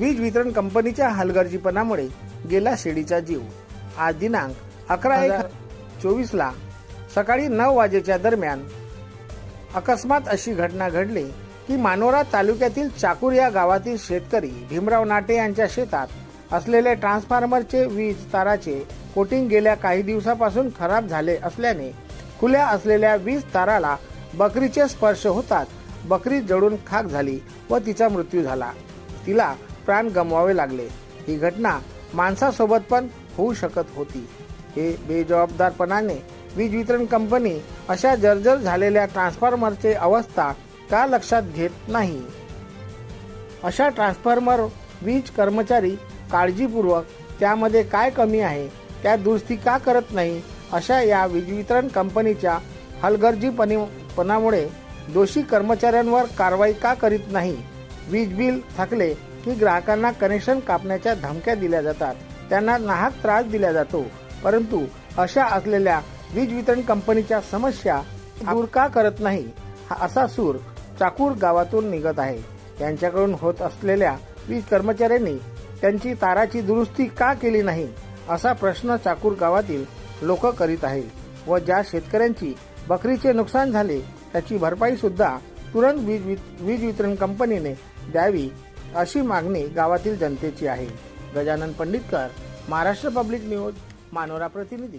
वीज वितरण कंपनीच्या हलगर्जीपणामुळे गेला शेळीचा जीव. आज दिनांक अकरा एक चोवीसला सकाळी नऊ वाजेच्या दरम्यान अकस्मात अशी घटना घडली की मानोरा तालुक्यातील चाकूर या गावातील शेतकरी भीमराव नाटे यांच्या शेतात असलेले ट्रान्सफॉर्मरचे वीज ताराचे कोटिंग गेल्या काही दिवसापासून खराब झाले असल्याने खुल्या असलेल्या वीज ताराला बकरीचे स्पर्श होतात बकरी जळून खाक झाली व तिचा मृत्यू झाला. तिला प्राण गमवावे लागले. ही घटना माणसासोबत पण होऊ शकत होती. हे बेजबाबदारपणाने वीज वितरण कंपनी अशा जर्जर झालेल्या ट्रान्सफॉर्मरचे अवस्था का लक्षात घेत नाही? अशा ट्रान्सफॉर्मर वीज कर्मचारी काळजीपूर्वक त्यामध्ये काय कमी आहे त्या दुरुस्ती का करत नाही अशा या वीज वितरण कंपनीच्या हलगर्जीपणीपणामुळे दोषी कर्मचाऱ्यांवर कारवाई का करीत नाही? वीज बिल थकले की ग्राहकांना कनेक्शन कापण्याच्या धमक्या दिल्या जातात. त्यांना नाहक त्रास दिला जातो. परंतु अशा असलेल्या वीज वितरण कंपनीच्या समस्या दूर का करत नाही हा असा सूर चाकूर गावातून निघत आहे. त्यांच्याकडून होत असलेल्या वीज कर्मचाऱ्यांनी त्यांची ताराची दुरुस्ती का केली नाही असा प्रश्न चाकूर गावातील लोक करीत आहेत व ज्या शेतकऱ्यांची बकरीचे नुकसान झाले त्याची भरपाई सुद्धा तुरंत वीज वीज वितरण कंपनीने द्यावी अशी मागणी गावातील जनतेची आहे. गजानन पंडितकर महाराष्ट्र पब्लिक न्यूज मानोरा प्रतिनिधी.